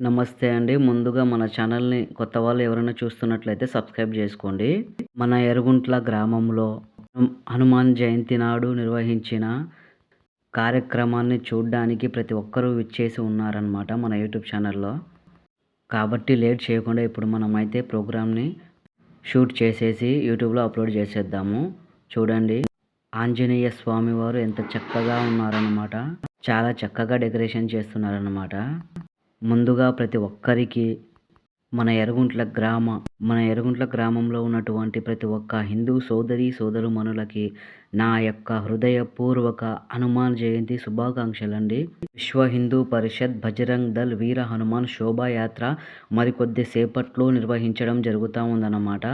నమస్తే అండి. ముందుగా మన ఛానల్ని కొత్త వాళ్ళు ఎవరైనా చూస్తున్నట్లయితే సబ్స్క్రైబ్ చేసుకోండి. మన ఎరుగుంట్ల గ్రామంలో హనుమాన్ జయంతి నాడు నిర్వహించిన కార్యక్రమాన్ని చూడడానికి ప్రతి ఒక్కరూ విచ్చేసి ఉన్నారనమాట మన యూట్యూబ్ ఛానల్లో. కాబట్టి లేట్ చేయకుండా ఇప్పుడు మనమైతే ప్రోగ్రామ్ని షూట్ చేసేసి యూట్యూబ్లో అప్లోడ్ చేసేద్దాము. చూడండి. ఆంజనేయ స్వామి వారు ఎంత చక్కగా ఉన్నారన్నమాట. చాలా చక్కగా డెకరేషన్ చేస్తున్నారనమాట ముందుగా ప్రతి ఒక్కరికి మన ఎరుగుంట్ల గ్రామ మన ఎరుగుంట్ల గ్రామంలో ఉన్నటువంటి ప్రతి ఒక్క హిందూ సోదరి సోదరుమణులకి నా యొక్క హృదయపూర్వక హనుమాన్ జయంతి శుభాకాంక్షలండి. విశ్వ హిందూ పరిషత్ బజరంగ్ దళ్ వీర హనుమాన్ శోభాయాత్ర మరికొద్ది సేపట్లో నిర్వహించడం జరుగుతూ ఉందన్నమాట.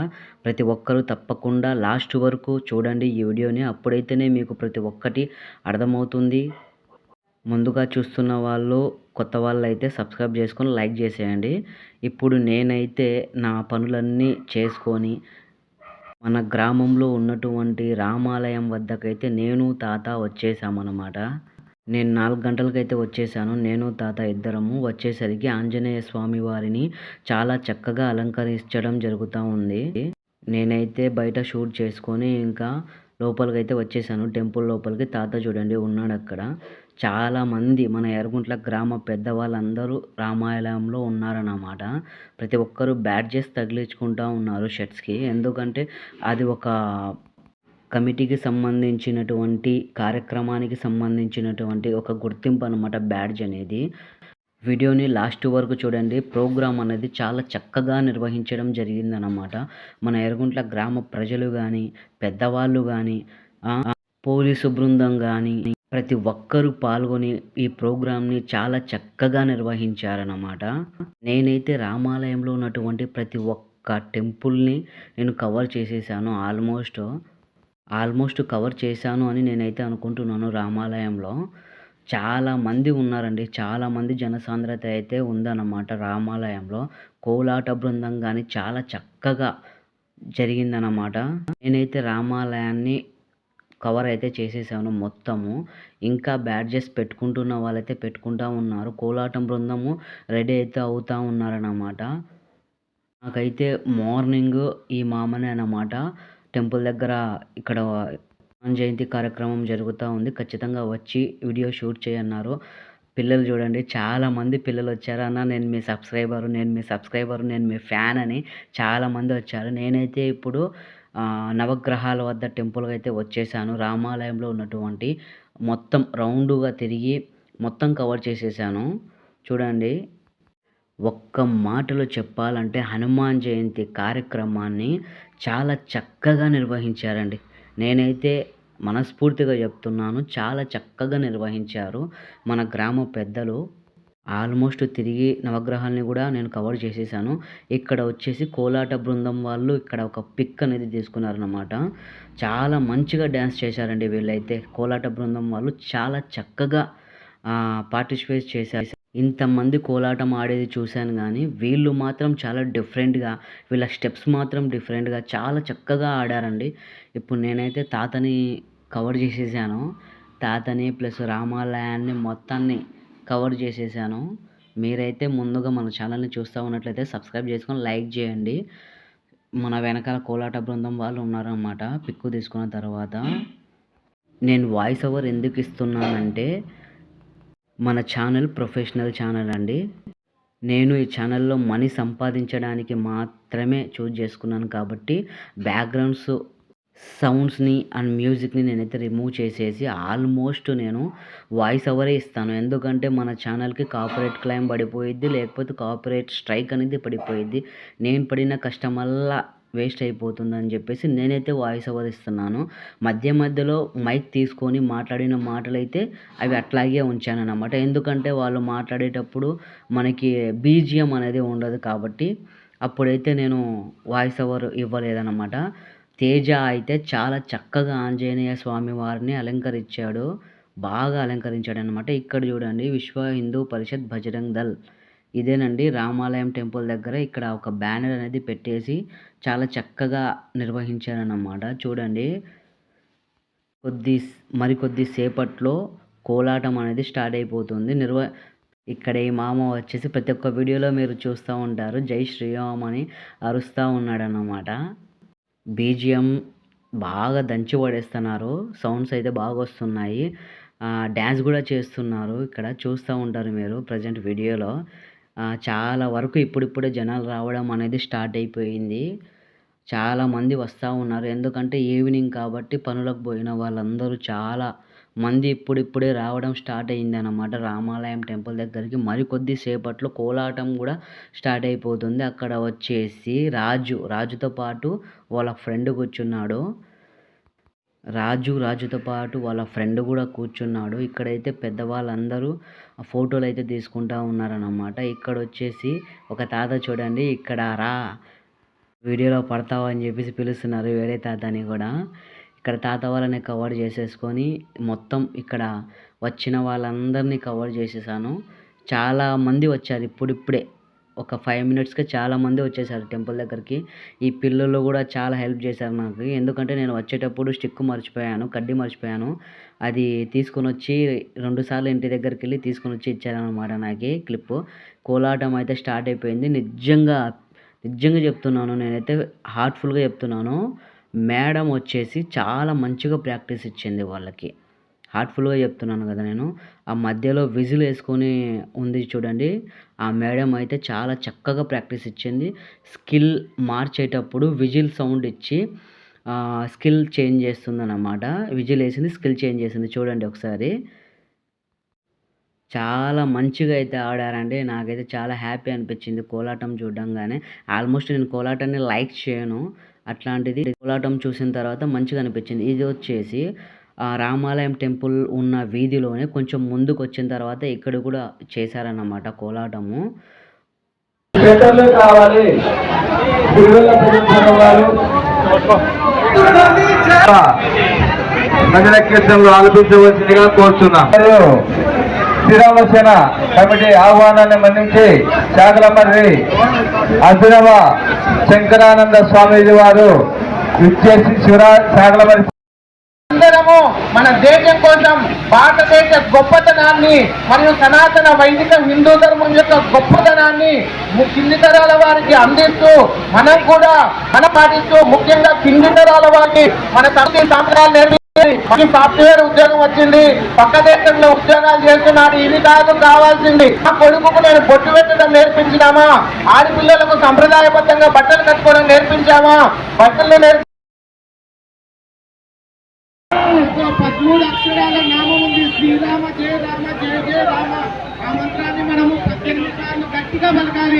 ప్రతి ఒక్కరూ తప్పకుండా లాస్ట్ వరకు చూడండి ఈ వీడియోని. అప్పుడైతేనే మీకు ప్రతి ఒక్కటి అర్థమవుతుంది. ముందుగా చూస్తున్న వాళ్ళు కొత్త వాళ్ళు అయితే సబ్స్క్రైబ్ చేసుకొని లైక్ చేసేయండి. ఇప్పుడు నేనైతే నా పనులన్నీ చేసుకొని మన గ్రామంలో ఉన్నటువంటి రామాలయం వద్దకైతే నేను తాత వచ్చేసామన్నమాట నేను నాలుగు గంటలకైతే వచ్చేసాను నేను తాత ఇద్దరము వచ్చేసరికి ఆంజనేయ స్వామి వారిని చాలా చక్కగా అలంకరించడం జరుగుతూ ఉంది. నేనైతే బయట షూట్ చేసుకొని ఇంకా లోపలికి అయితే వచ్చేసాను. టెంపుల్ లోపలికి తాత చూడండి ఉన్నాడు అక్కడ చాలామంది మన ఎర్రగుంట్ల గ్రామ పెద్దవాళ్ళందరూ రామాలయంలో ఉన్నారన్నమాట. ప్రతి ఒక్కరు బ్యాడ్జెస్ తగిలించుకుంటూ ఉన్నారు షర్ట్స్కి ఎందుకంటే అది ఒక కమిటీకి సంబంధించినటువంటి కార్యక్రమానికి సంబంధించినటువంటి ఒక గుర్తింపు అనమాట బ్యాడ్జ్ అనేది. వీడియోని లాస్ట్ వరకు చూడండి. ప్రోగ్రాం అనేది చాలా చక్కగా నిర్వహించడం జరిగిందనమాట మన ఎరుగుంట్ల గ్రామ ప్రజలు కానీ పెద్దవాళ్ళు కానీ పోలీసు బృందం కానీ ప్రతి ఒక్కరూ పాల్గొని ఈ ప్రోగ్రామ్ని చాలా చక్కగా నిర్వహించారన్నమాట. నేనైతే రామాలయంలో ఉన్నటువంటి ప్రతి ఒక్క టెంపుల్ని నేను కవర్ చేసేసాను ఆల్మోస్ట్. ఆల్మోస్ట్ కవర్ చేశాను అని నేనైతే అనుకుంటున్నాను రామాలయంలో. చాలా మంది ఉన్నారండి. చాలామంది జనసాంద్రత అయితే ఉందన్నమాట రామాలయంలో. కోలాట బృందం కానీ చాలా చక్కగా జరిగిందన్నమాట. నేనైతే రామాలయాన్ని కవర్ అయితే చేసేసాను మొత్తము. ఇంకా బ్యాడ్జెస్ పెట్టుకుంటున్న వాళ్ళైతే పెట్టుకుంటూ ఉన్నారు. కోలాటం బృందము రెడీ అయితే అవుతూ ఉన్నారన్నమాట. నాకైతే మార్నింగ్ ఈ మామనే అన్నమాట. టెంపుల్ దగ్గర ఇక్కడ హనుమాన్ జయంతి కార్యక్రమం జరుగుతూ ఉంది. ఖచ్చితంగా వచ్చి వీడియో షూట్ చేయన్నారు. పిల్లలు చూడండి చాలామంది పిల్లలు వచ్చారు. అన్న నేను మీ సబ్స్క్రైబరు నేను మీ సబ్స్క్రైబరు నేను మీ ఫ్యాన్ అని చాలామంది వచ్చారు. నేనైతే ఇప్పుడు నవగ్రహాల వద్ద టెంపుల్కి అయితే వచ్చేసాను. రామాలయంలో ఉన్నటువంటి మొత్తం రౌండ్గా తిరిగి మొత్తం కవర్ చేసేసాను. చూడండి ఒక్క మాటలో చెప్పాలంటే హనుమాన్ జయంతి కార్యక్రమాన్ని చాలా చక్కగా నిర్వహించారండి. నేనైతే మనస్ఫూర్తిగా చెప్తున్నాను. చాలా చక్కగా నిర్వహించారు. మన గ్రామ పెద్దలు ఆల్మోస్ట్ తిరిగి నవగ్రహాలని కూడా నేను కవర్ చేసేసాను. ఇక్కడ వచ్చేసి కోలాట బృందం వాళ్ళు ఇక్కడ ఒక పిక్ అనేది తీసుకున్నారనమాట చాలా మంచిగా డ్యాన్స్ చేశారండి వీళ్ళైతే. కోలాట బృందం వాళ్ళు చాలా చక్కగా పార్టిసిపేట్ చేశారు. ఇంతమంది కోలాటం ఆడేది చూశాను కానీ వీళ్ళు మాత్రం చాలా డిఫరెంట్గా వీళ్ళ స్టెప్స్ మాత్రం డిఫరెంట్గా చాలా చక్కగా ఆడారండి. ఇప్పుడు నేనైతే తాతని కవర్ చేసేసాను. తాతని ప్లస్ రామాలయాన్ని మొత్తాన్ని కవర్ చేసేసాను. మీరైతే ముందుగా మన ఛానల్ని చూస్తూ ఉన్నట్లయితే సబ్స్క్రైబ్ చేసుకొని లైక్ చేయండి. మన వెనకాల కోలాట బృందం వాళ్ళు ఉన్నారన్నమాట. పిక్కు తీసుకున్న తర్వాత. నేను వాయిస్ ఓవర్ ఎందుకు ఇస్తున్నానంటే మన ఛానల్ ప్రొఫెషనల్ ఛానల్ అండి. నేను ఈ ఛానల్లో మనీ సంపాదించడానికి మాత్రమే చూజ్ చేసుకున్నాను కాబట్టి బ్యాక్గ్రౌండ్స్ సౌండ్స్ని అండ్ మ్యూజిక్ని నేనైతే రిమూవ్ చేసేసి ఆల్మోస్ట్ నేను వాయిస్ ఓవరే ఇస్తాను. ఎందుకంటే మన ఛానల్కి కాపరేట్ క్లైమ్ పడిపోయిద్ది లేకపోతే కాపరేట్ స్ట్రైక్ అనేది పడిపోయిద్ది. నేను పడిన కష్టం వల్ల వేస్ట్ అయిపోతుందని చెప్పేసి నేనైతే వాయిస్ ఓవర్ ఇస్తున్నాను. మధ్య మధ్యలో మైక్ తీసుకొని మాట్లాడిన మాటలైతే అవి అట్లాగే ఉంచాను అన్నమాట ఎందుకంటే వాళ్ళు మాట్లాడేటప్పుడు మనకి బీజిఎం అనేది ఉండదు కాబట్టి అప్పుడైతే నేను వాయిస్ ఓవర్ ఇవ్వలేదన్నమాట. తేజ అయితే చాలా చక్కగా ఆంజనేయ స్వామి వారిని అలంకరించాడు. బాగా అలంకరించాడు అనమాట ఇక్కడ చూడండి విశ్వ హిందూ పరిషత్ బజరంగ్ దళ్. ఇదేనండి రామాలయం టెంపుల్ దగ్గర ఇక్కడ ఒక బ్యానర్ అనేది పెట్టేసి చాలా చక్కగా నిర్వహించారన్నమాట. చూడండి. కొద్ది మరికొద్ది సేపట్లో కోలాటం అనేది స్టార్ట్ అయిపోతుంది. నిర్వ ఇక్కడ ఈ మామ వచ్చేసి ప్రతి ఒక్క వీడియోలో మీరు చూస్తూ ఉంటారు. జై శ్రీరామ్ అని అరుస్తూ ఉన్నాడన్నమాట. బీజిఎం బాగా దంచి పడేస్తున్నారు. సౌండ్స్ అయితే బాగా వస్తున్నాయి. డ్యాన్స్ కూడా చేస్తున్నారు. ఇక్కడ చూస్తూ ఉంటారు మీరు ప్రజెంట్ వీడియోలో. చాలా వరకు ఇప్పుడిప్పుడే జనాలు రావడం అనేది స్టార్ట్ అయిపోయింది. చాలామంది వస్తూ ఉన్నారు. ఎందుకంటే ఈవినింగ్ కాబట్టి పనులకు పోయిన వాళ్ళందరూ చాలా మంది ఇప్పుడిప్పుడే రావడం స్టార్ట్ అయింది అనమాట రామాలయం టెంపుల్ దగ్గరికి మరికొద్ది సేపట్లో కోలాటం కూడా స్టార్ట్ అయిపోతుంది. అక్కడ వచ్చేసి రాజు రాజుతో పాటు వాళ్ళ ఫ్రెండ్ కూర్చున్నాడు. రాజు రాజుతో పాటు వాళ్ళ ఫ్రెండ్ కూడా కూర్చున్నాడు. ఇక్కడైతే పెద్దవాళ్ళందరూ ఫోటోలు అయితే తీసుకుంటా ఉన్నారన్నమాట. ఇక్కడ వచ్చేసి ఒక తాత చూడండి. ఇక్కడ రా వీడియోలో పడతావు అని చెప్పేసి పిలుస్తున్నారు. వేరే తాతని కూడా. ఇక్కడ తాత వాళ్ళని కవర్ చేసేసుకొని మొత్తం ఇక్కడ వచ్చిన వాళ్ళందరినీ కవర్ చేసేసాను. చాలా మంది వచ్చారు ఇప్పుడిప్పుడే. ఒక ఫైవ్ మినిట్స్కి చాలా మంది వచ్చేసారు టెంపుల్ దగ్గరికి. ఈ పిల్లలు కూడా చాలా హెల్ప్ చేశారు నాకు. ఎందుకంటే నేను వచ్చేటప్పుడు స్టిక్ మర్చిపోయాను కడ్డీ మర్చిపోయాను. అది తీసుకొని వచ్చి రెండుసార్లు ఇంటి దగ్గరికి వెళ్ళి తీసుకొని వచ్చి ఇచ్చారనమాట నాకు క్లిప్ కోలాటం అయితే స్టార్ట్ అయిపోయింది. నిజంగా నిజంగా చెప్తున్నాను నేనైతే హార్ట్ఫుల్గా చెప్తున్నాను. మేడం వచ్చేసి చాలా మంచిగా ప్రాక్టీస్ ఇచ్చింది వాళ్ళకి. హార్ట్ఫుల్గా చెప్తున్నాను కదా నేను. ఆ మధ్యలో విజిల్ వేసుకొని ఉంది చూడండి. ఆ మేడం అయితే చాలా చక్కగా ప్రాక్టీస్ ఇచ్చింది. స్కిల్ మార్చేటప్పుడు విజిల్ సౌండ్ ఇచ్చి స్కిల్ చేంజ్ చేస్తుందన్నమాట. విజిల్ వేసింది స్కిల్ చేంజ్ చేసింది చూడండి ఒకసారి. చాలా మంచిగా అయితే ఆడారండి. నాకైతే చాలా హ్యాపీ అనిపించింది కోలాటం చూడంగానే ఆల్మోస్ట్ నేను కోలాటాన్ని లైక్ చేయను. అట్లాంటిది కోలాటం చూసిన తర్వాత మంచిగా అనిపించింది. ఇది వచ్చేసి రామాలయం టెంపుల్ ఉన్న వీధిలోనే కొంచెం ముందుకు వచ్చిన తర్వాత ఇక్కడ కూడా చేశారన్నమాట కోలాటము. కావాలి. గుడివల్ల కీర్తనలు ఆలపించవలసిందిగా కోరుతున్నాం. శ్రీరామసేన కమిటీ ఆహ్వానాన్ని మన్నించి శాకలమర్రి అభినవ శంకరానంద స్వామీజీ వారు విచ్చేసి శివరా శాకలమర్రి అందరము మన దేశం కోసం భారతదేశ గొప్పతనాన్ని మరియు సనాతన వైదిక హిందూ ధర్మం యొక్క గొప్పతనాన్ని కింది తరాల వారికి అందిస్తూ మనం కూడా మన పాటిస్తూ ముఖ్యంగా కింది తరాల వారికి మన సంస్కృతి సాంప్రదాయాలు నేర్పించింది మనకి సాఫ్ట్వేర్ ఉద్యోగం వచ్చింది పక్క దేశంలో ఉద్యోగాలు చేస్తున్నాడు ఇది కాదు కావాల్సింది. మా కొడుకుకు నేను బొట్టు పెట్టడం నేర్పించినామా? ఆడపిల్లలకు సంప్రదాయబద్ధంగా బట్టలు కట్టుకోవడం నేర్పించామా? బట్టలు నేర్పి పదమూడు అక్షరాల నామం ఉంది శ్రీరామ జయ రామ జయ జయ రామ ఆ మంత్రాన్ని మనము పద్దెనిమిది సార్లు గట్టిగా పలకాలి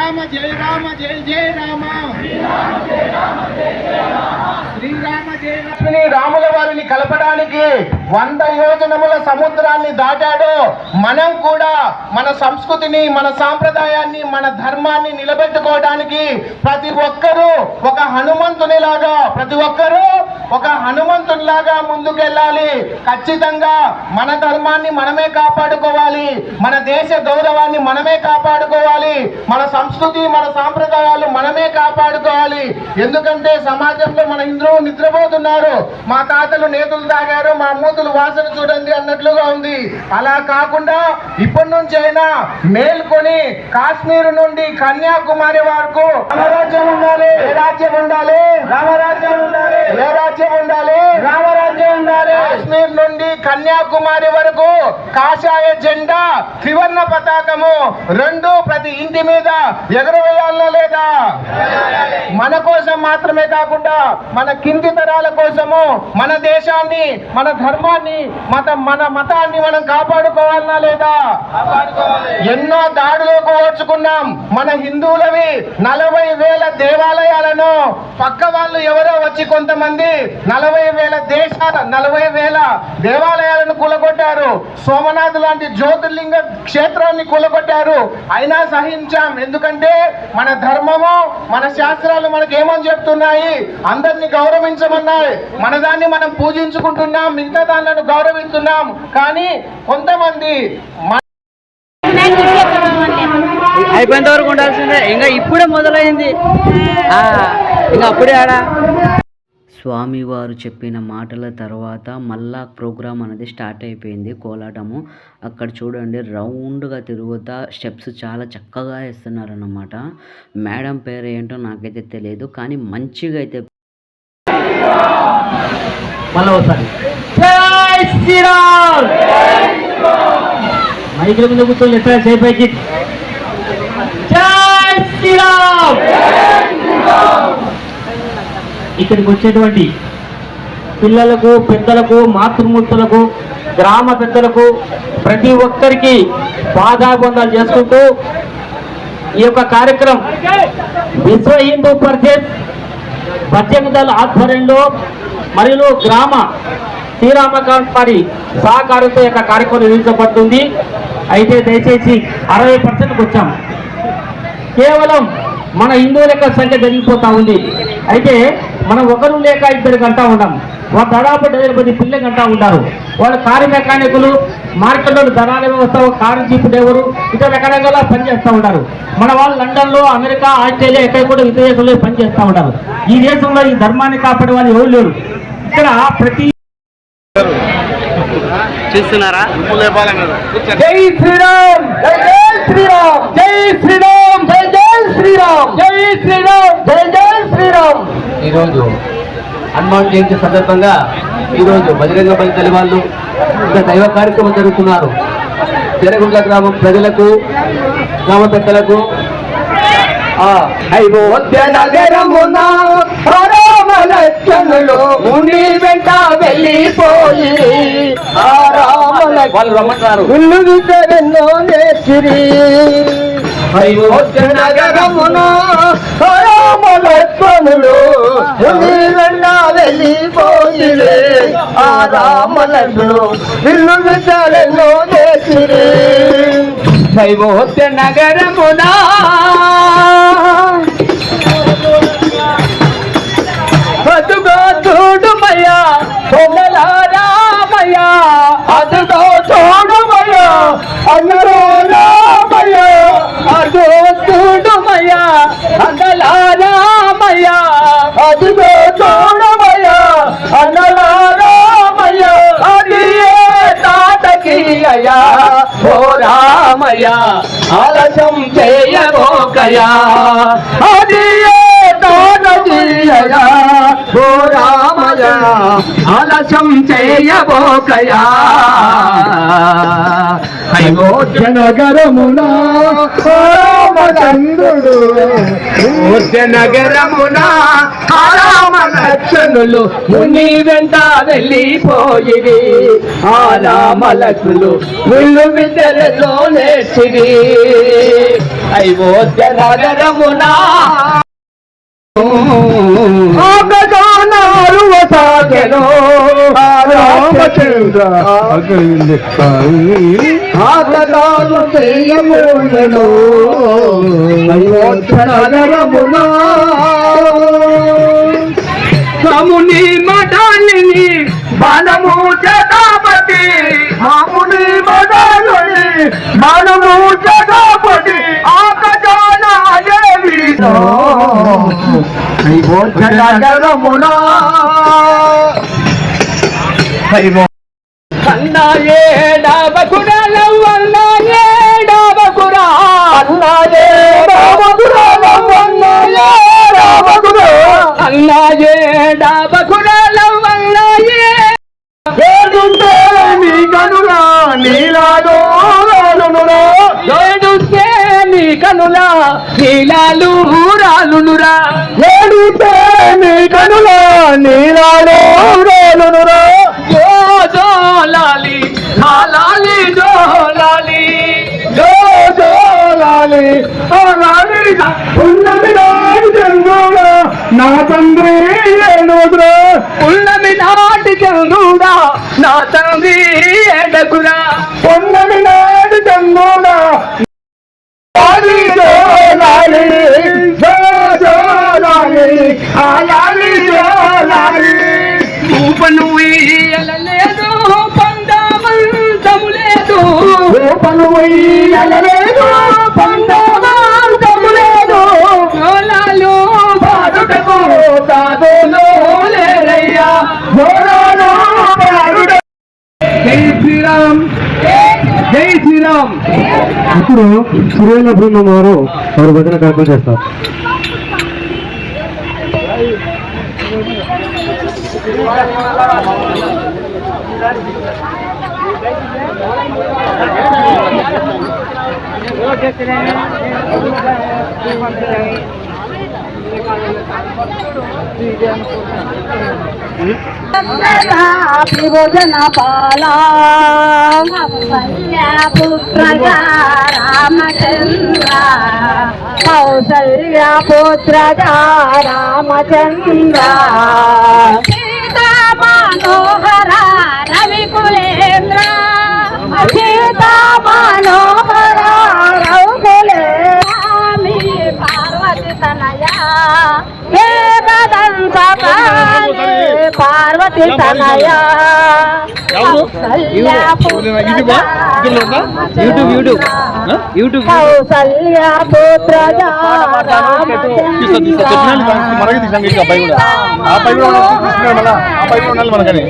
రామ జయ రామ జయ జయ రామ. శ్రీరామ జయ రాముల వారిని కలపడానికి వంద యోజనముల సముద్రాన్ని దాటాడు. మనం కూడా మన సంస్కృతిని మన సాంప్రదాయాన్ని మన ధర్మాన్ని నిలబెట్టుకోవడానికి ప్రతి ఒక్కరూ ఒక హనుమంతునిలాగా ప్రతి ఒక్కరూ ఒక హనుమంతునిలాగా ముందుకెళ్ళాలి. ఖచ్చితంగా మన ధర్మాన్ని మనమే కాపాడుకోవాలి. మన దేశ గౌరవాన్ని మనమే కాపాడుకోవాలి. మన సంస్కృతి సంస్కృతి మన సాంప్రదాయాలు మనమే కాపాడుకోవాలి. ఎందుకంటే సమాజంలో మన ఇంద్రులు నిద్రపోతున్నారు. మా తాతలు నేతలు తాగారు మా మూతులు వాసన చూడండి అన్నట్లుగా ఉంది. అలా కాకుండా ఇప్పటి నుంచి అయినా మేల్కొని కాశ్మీర్ నుండి కన్యాకుమారి వరకు రామరాజ్యం ఉండాలి. ఏ రాజ్యం ఉండాలి? రామరాజ్యం ఉండాలి. ఏ రాజ్యం ఉండాలి? రామరాజ్యం ఉండాలి. కాశ్మీర్ నుండి కన్యాకుమారి వరకు కాషాయ జెండా త్రివర్ణ పతాకము రెండు ప్రతి ఇంటి మీద ఎగరవేయాలా లేదా? మన కోసం మాత్రమే కాకుండా మన కింది తరాల కోసము మన దేశాన్ని మన ధర్మాన్ని మత మన మతాన్ని మనం కాపాడుకోవాలనా లేదా? ఎన్నో దాడులకు ఓర్చుకున్నాం మన హిందువులవి నలభై వేల దేవాలయాలను. పక్క వాళ్ళు ఎవరో వచ్చి కొంతమంది నలభై వేల దేశాల నలభై వేల దేవాలయ దేవాలయాలను కూలగొట్టారు. సోమనాథ్ లాంటి జ్యోతిర్లింగ క్షేత్రాన్ని కూలగొట్టారు. అయినా సహించాం. ఎందుకంటే మన ధర్మము మన శాస్త్రాలు మనకు ఏమని చెప్తున్నాయి? అందరిని గౌరవించమన్నాయి. మన దాన్ని మనం పూజించుకుంటున్నాం మిగతా దానిలను గౌరవిస్తున్నాం. కానీ కొంతమంది అయిపోయేంత వరకు ఉండాల్సిందే. ఇంకా ఇప్పుడే మొదలైంది. ఇంకా అప్పుడే ఆడా? స్వామివారు చెప్పిన మాటల తర్వాత మళ్ళా ప్రోగ్రామ్ అనేది స్టార్ట్ అయిపోయింది కోలాటము. అక్కడ చూడండి రౌండ్గా తిరుగుతా స్టెప్స్ చాలా చక్కగా వేస్తున్నారన్నమాట. మేడం పేరు ఏంటో నాకైతే తెలియదు కానీ మంచిగా అయితే మళ్ళీ ఒకసారి. మైకుల మీద కూర్చొని జై శ్రీరామ్! ఇక్కడికి వచ్చేటువంటి పిల్లలకు పెద్దలకు మాతృమూర్తులకు గ్రామ పెద్దలకు ప్రతి ఒక్కరికి పాదాబంధాలు చేసుకుంటూ ఈ యొక్క కార్యక్రమం విశ్వ హిందూ పరిషత్ పద్దెనిమిదల ఆధ్వర్యంలో మరియు గ్రామ శ్రీరామకాంత్ వారి సహకారంతో యొక్క కార్యక్రమం నిర్వహించబడుతుంది. అయితే దయచేసి అరవై పర్సెంట్కి వచ్చాం కేవలం మన హిందువుల యొక్క సంఖ్య పెరిగిపోతా ఉంది. అయితే మనం ఒకరు లేక ఇద్దరు గంటా ఉన్నాం వాళ్ళ దాదాపు డజన్ పది పిల్లలు గంటా ఉంటారు. వాళ్ళు కారు మెకానికులు మార్కెట్లో ధనాల వ్యవస్థ కారు జీపు డ్రైవరు ఇతర రకరకాల పనిచేస్తూ ఉంటారు. మన వాళ్ళు లండన్లో అమెరికా ఆస్ట్రేలియా ఎక్కడ కూడా ఇతర దేశంలో పనిచేస్తూ ఉంటారు. ఈ దేశంలో ఈ ధర్మాన్ని కాపాడే వాళ్ళు ఎవరు లేరు. ఇక్కడ ప్రతి చూస్తున్నారా? జై శ్రీరామ్! జై జై శ్రీరామ్! జై శ్రీరామ్! జై జై శ్రీరామ్. జై శ్రీరామ్. జై జై శ్రీరామ్. ఈరోజు హనుమాన్ జయంతి సందర్భంగా ఈరోజు బజరంగ బలి తల్లి వాళ్ళు ఇంకా దైవ కార్యక్రమం జరుగుతున్నారు. జరగుంట్ల గ్రామం ప్రజలకు గ్రామ పెద్దలకు వెంట వెళ్ళిపోయి వాళ్ళు రమ్మంటారు నగరమున రామలక్ష్మణులు ముని వెంట వెళ్ళిపోయి ఆ రామలక్ష్మణులు ఇల్లు విద్యలెన్నో నేర్చిరి నగరమునా తాతకి ఓ రామయ ఆలస్యం చేయబోకయా అది ఏ ఓ ఆలస్యం చేయబోకయా. అయోధ్య రామచంద్రుడు నగరమునా నగరమున లక్షణులు ముని వెంట వెళ్ళిపోయి ఆ రామ ముళ్ళు విద్యలో విద్యలలో అయ్యో అయోధ్య ఆగదానాలు సాగెను రామచంద్ర ఆగదాలు చేయమూలను నగరమున రాముని మఠాన్ని బాణము జటాపతి రాముని మఠాన్ని బాణము జటాపతి ఆకజాన అయోధ్య నగరమున అన్నాయే డాబకురాలవ్వన్నాయే డాబకురా అన్నాయే డాబకురాలవ్వన్నాయే డాబకురా అన్నాయే డాబకురాలవ్వన్నాయే ఏడుంటే నీ నీలాలో రాలునురా ఏడుంటే నీ కనులా నీలాలు రాలునురా ఏడుంటే నీ కనులా నీలాలో రాలునురా జో జోలాలి లాలి జోలాలి. జో జోలాలి ఆ లాలి ఉన్నది నాడు జన్మలో నా తండ్రి ఏడుగురా. పున్నమి నాటి చంద్రుడా నా తండ్రి ఏడకురా పున్నమి నాటి చంద్రుడా రూపను ఇయ్యలేదు పొందమంతము లేదు రూపను ఇయ్యలేదు పొందమంతము లేదు జోలాలు పాడుటకు సాధులు లేరయ్యా. జోలాలు పాడుట జై శ్రీరామ్. జై శ్రీరామ్. ఇప్పుడు సురేంద్ర బృందం వారు వారు భజన కార్యక్రమం చేస్తారు. భోజన పాలా పుత్రగా రామచంద్ర కౌసల్య పుత్రగా రామచంద్ర సీతా మనోహర రవి కులేంద్ర సీతా మనోహర రవి కులేంద్ర పార్వతి తనయా. హే వదంత పార్వతి తనయా యూట్యూబ్? YouTube YouTube. కౌసల్య పుత్ర మనకి తీసాం ఇంకా అబ్బాయి కూడా. ఆ అబ్బాయి కూడా ఉండాలి, తీసుకున్నాడు మళ్ళా. ఆ అబ్బాయి కూడా ఉండాలి మనకని.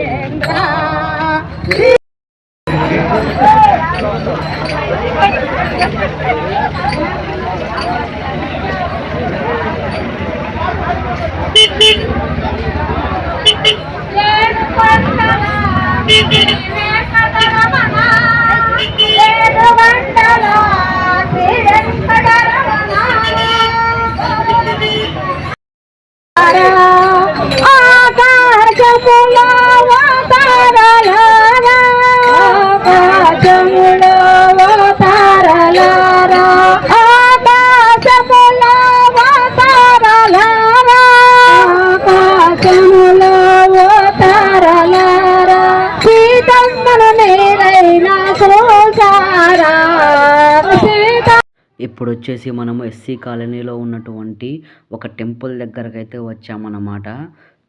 ఇప్పుడు వచ్చేసి మనము ఎస్సీ కాలనీలో ఉన్నటువంటి ఒక టెంపుల్ దగ్గరకైతే వచ్చామన్నమాట.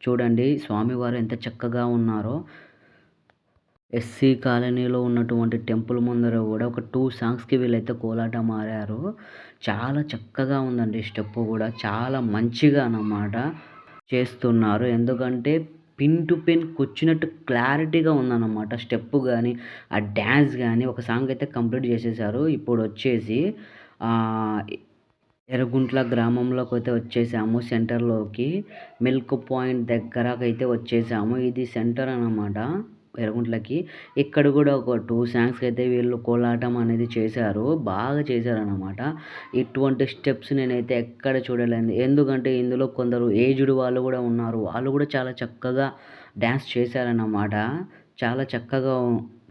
చూడండి స్వామివారు ఎంత చక్కగా ఉన్నారో. ఎస్సీ కాలనీలో ఉన్నటువంటి టెంపుల్ ముందర కూడా ఒక టూ సాంగ్స్కి వీళ్ళైతే కోలాటం ఆడారు. చాలా చక్కగా ఉందండి స్టెప్ కూడా. చాలా మంచిగా అన్నమాట చేస్తున్నారు. ఎందుకంటే పిన్ టు పిన్ కూర్చున్నట్టు క్లారిటీగా ఉందన్నమాట స్టెప్ కానీ ఆ డ్యాన్స్ కానీ ఒక సాంగ్ అయితే కంప్లీట్ చేసేసారు. ఇప్పుడు వచ్చేసి ఎర్రగుంట్ల గ్రామంలోకి అయితే వచ్చేసాము. సెంటర్లోకి మిల్క్ పాయింట్ దగ్గరకు అయితే వచ్చేసాము. ఇది సెంటర్ అన్నమాట ఎర్రగుంట్లకి. ఇక్కడ కూడా ఒక టూ సాంగ్స్కి అయితే వీళ్ళు కోలాటం అనేది చేశారు. బాగా చేశారన్నమాట. ఇటువంటి స్టెప్స్ నేనైతే ఎక్కడ చూడలేదు. ఎందుకంటే ఇందులో కొందరు ఏజ్డ్ వాళ్ళు కూడా ఉన్నారు. వాళ్ళు కూడా చాలా చక్కగా డ్యాన్స్ చేశారన్నమాట. చాలా చక్కగా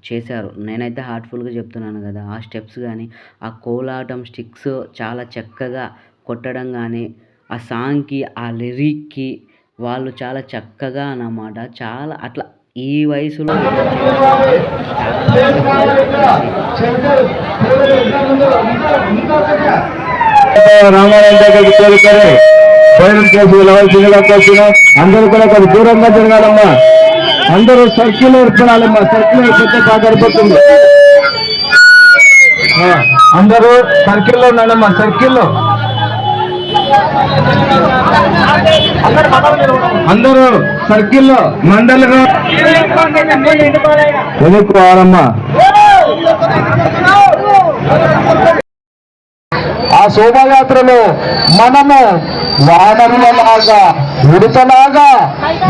చేశారు. నేనైతే హార్ట్ఫుల్గా చెప్తున్నాను కదా ఆ స్టెప్స్ కానీ ఆ కోలాటం స్టిక్స్ చాలా చక్కగా కొట్టడం కానీ ఆ సాంగ్కి ఆ లిరిక్కి వాళ్ళు చాలా చక్కగా అన్నమాట. చాలా అట్లా ఈ వయసులో రామారాయణ దగ్గరికి భోజనం చేసి వెళ్ళవలసిందిగా కోరుతున్నాం అందరూ కూడా కొంచెం దూరంగా జరగాలమ్మా. అందరూ సర్కిల్ ఏర్పడాలమ్మా. సర్కిల్ ఏర్పడితే బాగా సరిపోతుంది అందరూ సర్కిల్లో ఉన్నాడమ్మా సర్కిల్లో. అందరూ సర్కిల్లో మండలుగా. ఎన్నుకోవాలమ్మా శోభాయాత్రలో మనము వానరులలాగా ఉడతలాగా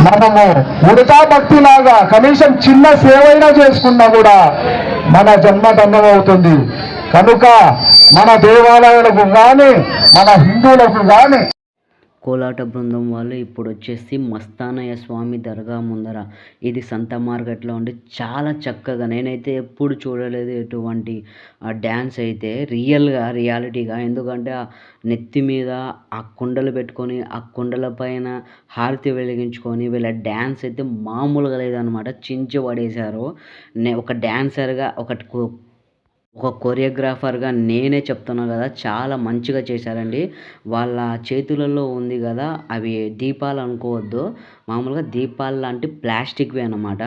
మనము ఉడతా భక్తిలాగా కనీసం చిన్న సేవైనా చేసుకున్నా కూడా మన జన్మ ధన్యం అవుతుంది కనుక మన దేవాలయాలకు కానీ మన హిందువులకు కానీ కోలాట బృందం వాళ్ళు ఇప్పుడు వచ్చేసి మస్తానయ్య స్వామి దర్గా ముందర. ఇది సంత మార్కెట్లో ఉండి చాలా చక్కగా నేనైతే ఎప్పుడు చూడలేదు ఎటువంటి ఆ డ్యాన్స్ అయితే రియల్గా రియాలిటీగా. ఎందుకంటే ఆ నెత్తి మీద ఆ కుండలు పెట్టుకొని ఆ కుండల పైన హారతి వెలిగించుకొని వీళ్ళ డ్యాన్స్ అయితే మామూలుగా లేదనమాట. చించి పడేశారు. నే ఒక డ్యాన్సర్గా ఒక ఒక కొరియోగ్రాఫర్గా నేనే చెప్తున్నా కదా చాలా మంచిగా చేశారండి. వాళ్ళ చేతులలో ఉంది కదా అవి దీపాలు అనుకోవద్దు. మామూలుగా దీపాలు లాంటి ప్లాస్టిక్వి అన్నమాట.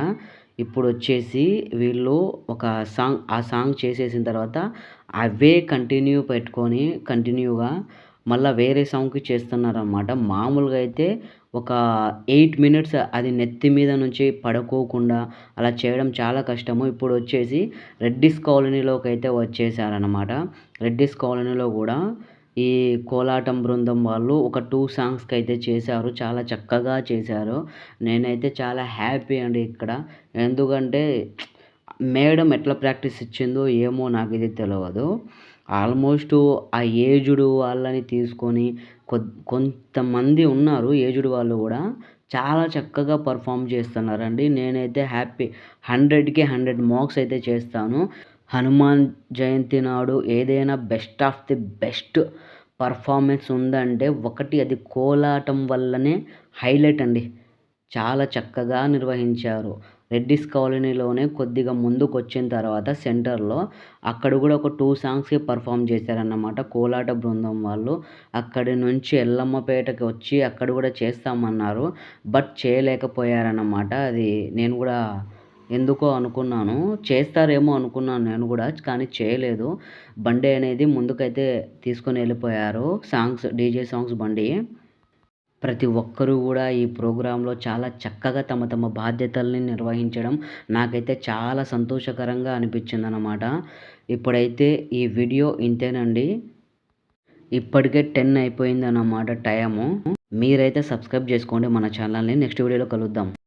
ఇప్పుడు వచ్చేసి వీళ్ళు ఒక సాంగ్ ఆ సాంగ్ చేసేసిన తర్వాత అవే కంటిన్యూ పెట్టుకొని కంటిన్యూగా మళ్ళీ వేరే సాంగ్కి చేస్తున్నారన్నమాట. మామూలుగా అయితే ఒక ఎయిట్ మినిట్స్ అది నెత్తి మీద నుంచి పడుకోకుండా అలా చేయడం చాలా కష్టము. ఇప్పుడు వచ్చేసి రెడ్డిస్ కాలనీలోకి అయితే వచ్చేసారనమాట రెడ్డిస్ కాలనీలో కూడా ఈ కోలాటం బృందం వాళ్ళు ఒక టూ సాంగ్స్కి అయితే చేశారు. చాలా చక్కగా చేశారు. నేనైతే చాలా హ్యాపీ అండి ఇక్కడ. ఎందుకంటే మేడం ఎట్లా ప్రాక్టీస్ ఇచ్చిందో ఏమో నాకు ఇది తెలియదు ఆల్మోస్ట్ ఆ ఏజ్డ్ వాళ్ళని తీసుకొని కొ కొంతమంది ఉన్నారు ఏజ్డ్ వాళ్ళు కూడా చాలా చక్కగా పర్ఫామ్ చేస్తున్నారండి. నేనైతే హ్యాపీ హండ్రెడ్కి హండ్రెడ్ మార్క్స్ అయితే చేస్తాను. హనుమాన్ జయంతి నాడు ఏదైనా best of the best performance ఉందంటే ఒకటి అది కోలాటం వల్లనే హైలైట్ అండి. చాలా చక్కగా నిర్వహించారు. రెడ్డిస్ కాలనీలోనే కొద్దిగా ముందుకు వచ్చిన తర్వాత సెంటర్లో అక్కడ కూడా ఒక టూ సాంగ్స్కి పర్ఫామ్ చేశారన్నమాట. కోలాట బృందం వాళ్ళు అక్కడి నుంచి ఎల్లమ్మపేటకి వచ్చి అక్కడ కూడా చేస్తామన్నారు. బట్ చేయలేకపోయారన్నమాట. అది నేను కూడా ఎందుకో అనుకున్నాను. చేస్తారేమో అనుకున్నాను నేను కూడా కానీ చేయలేదు. బండి అనేది ముందుకైతే తీసుకొని వెళ్ళిపోయారు. సాంగ్స్ డీజే సాంగ్స్ బండి. ప్రతి ఒక్కరూ కూడా ఈ ప్రోగ్రాంలో చాలా చక్కగా తమ తమ బాధ్యతల్ని నిర్వహించడం నాకైతే చాలా సంతోషకరంగా అనిపించింది అనమాట ఇప్పుడైతే ఈ వీడియో ఇంతేనండి. ఇప్పటికే టెన్ అయిపోయింది అన్నమాట టైము. మీరైతే సబ్స్క్రైబ్ చేసుకోండి మన ఛానల్ని. నెక్స్ట్ వీడియోలో కలుద్దాం.